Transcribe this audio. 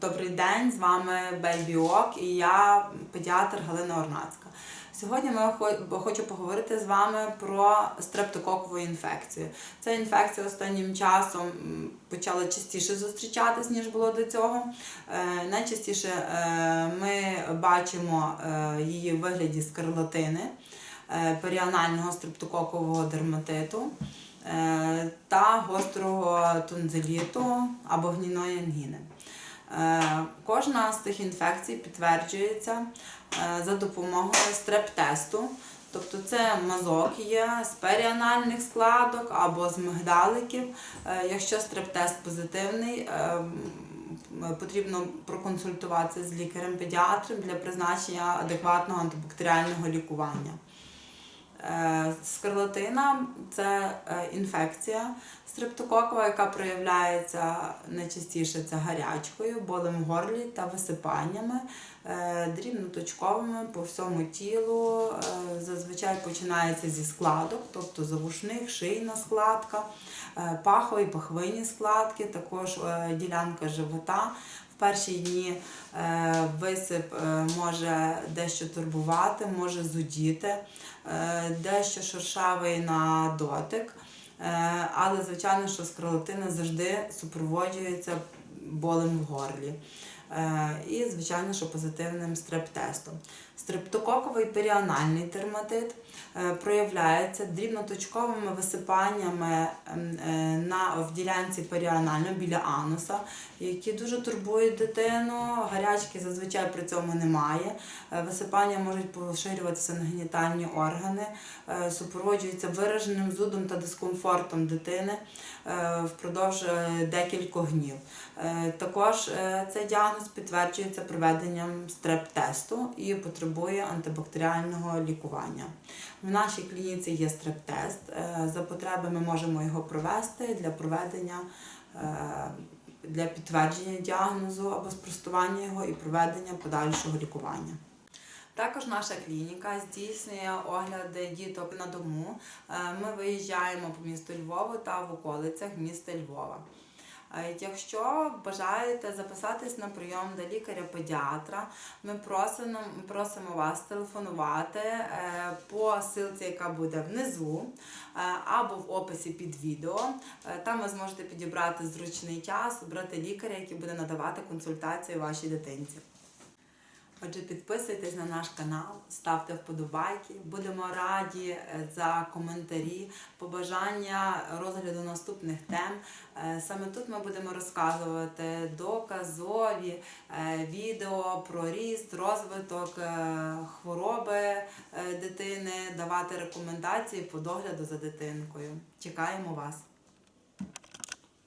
Добрий день, з вами Бейбіок і я педіатр Галина Орнацька. Сьогодні ми хочу поговорити з вами про стрептококову інфекцію. Ця інфекція останнім часом почала частіше зустрічатись, ніж було до цього. Е, Найчастіше е, ми бачимо е, її в вигляді скарлатини, періанального стрептококового дерматиту та гострого тонзиліту або гнійної ангіни. Е, Кожна з цих інфекцій підтверджується е, за допомогою стрептесту. Тобто це мазок є з періанальних складок або з мигдаликів. Е, Якщо стрептест позитивний, потрібно проконсультуватися з лікарем-педіатром для призначення адекватного антибактеріального лікування. Е, Скарлатина це е, інфекція стрептококова, яка проявляється найчастіше це гарячкою, болем в горлі та висипаннями, е, дрібноточковими по всьому тілу. Зазвичай починається зі складок, тобто завушних, шийна складка, пахові, пахвинні складки, також ділянка живота. Перші дні е, висип е, може дещо турбувати, може зудіти, е, дещо шершавий на дотик. Але, звичайно, що скарлатина завжди супроводжується болем в горлі. Е, І, звичайно, що позитивним стрептестом. Стрептококовий періанальний дерматит е, проявляється дрібноточковими висипаннями ем, е, на, в ділянці періанально біля ануса, які дуже турбують дитину. Гарячки зазвичай при цьому немає. Висипання можуть поширюватися на генітальні органи, супроводжуються вираженим зудом та дискомфортом дитини впродовж декількох днів. Також цей діагноз підтверджується проведенням стрептесту і потребує антибактеріального лікування. В нашій клініці є стрептест. Е, За потреби ми можемо його провести для проведення. е, Для підтвердження діагнозу або спростування його і проведення подальшого лікування. Також наша клініка здійснює огляди діток на дому. Е, Ми виїжджаємо по місту Львову та в околицях міста Львова. Якщо бажаєте записатись на прийом до лікаря-педіатра, ми просимо, просимо вас телефонувати е, по силці, яка буде внизу е, або в описі під відео. Е, Там ви зможете підібрати зручний час, обрати лікаря, який буде надавати консультації вашій дитинці. Отже, підписуйтесь на наш канал, ставте вподобайки. Будемо раді е, за коментарі, побажання розгляду наступних тем. Е, Саме тут ми будемо розказувати доказові е, відео про ріст, розвиток хвороби дитини, давати рекомендації по догляду за дитинкою. Чекаємо вас!